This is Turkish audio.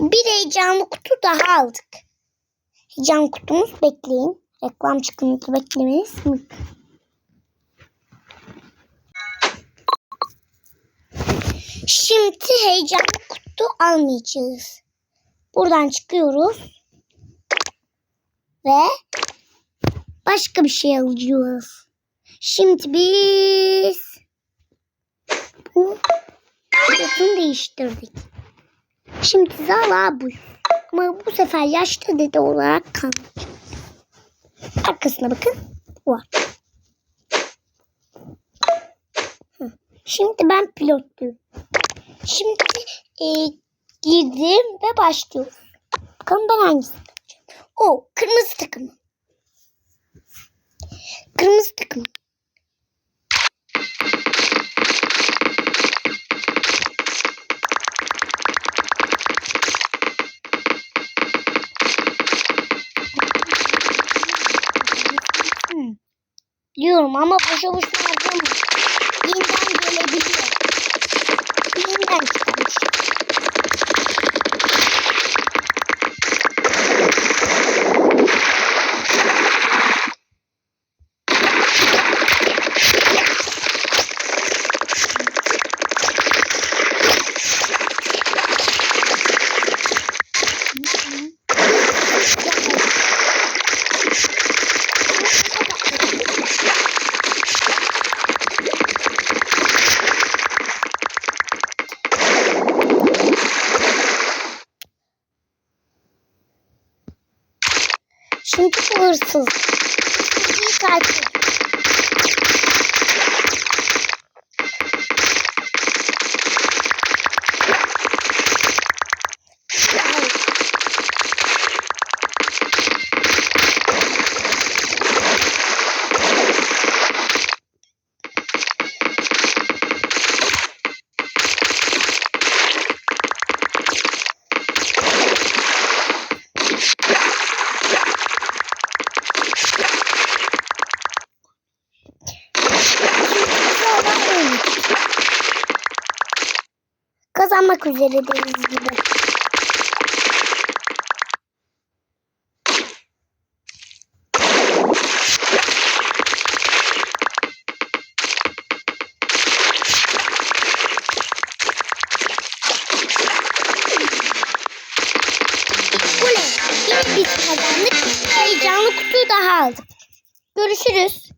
Bir heyecanlı kutu daha aldık. Heyecan kutumuz bekleyin. Reklam çıkınca beklemeniz mümkün. Şimdi heyecanlı kutu almayacağız. Buradan çıkıyoruz. Ve başka bir şey alacağız. Şimdi biz bu pilotunu değiştirdik. Şimdi Zala bu. Ama bu sefer yaşlı dede olarak kalmış. Arkasına bakın. Var. Şimdi ben pilotluyum. Şimdi e, girdim ve başlıyoruz. Bakalım ben yapacağım. O kırmızı takım. Kırmızı takım. Biliyorum ama boşa boşuna harcama. Yeniden gelebiliyor. Yeniden çıkarmış. Şimdi bu hırsız. Hırsızı Kazanmak üzere deniz gibi. Oley! Yine biz kazandık. Heyecanlı kutuyu daha aldık. Görüşürüz.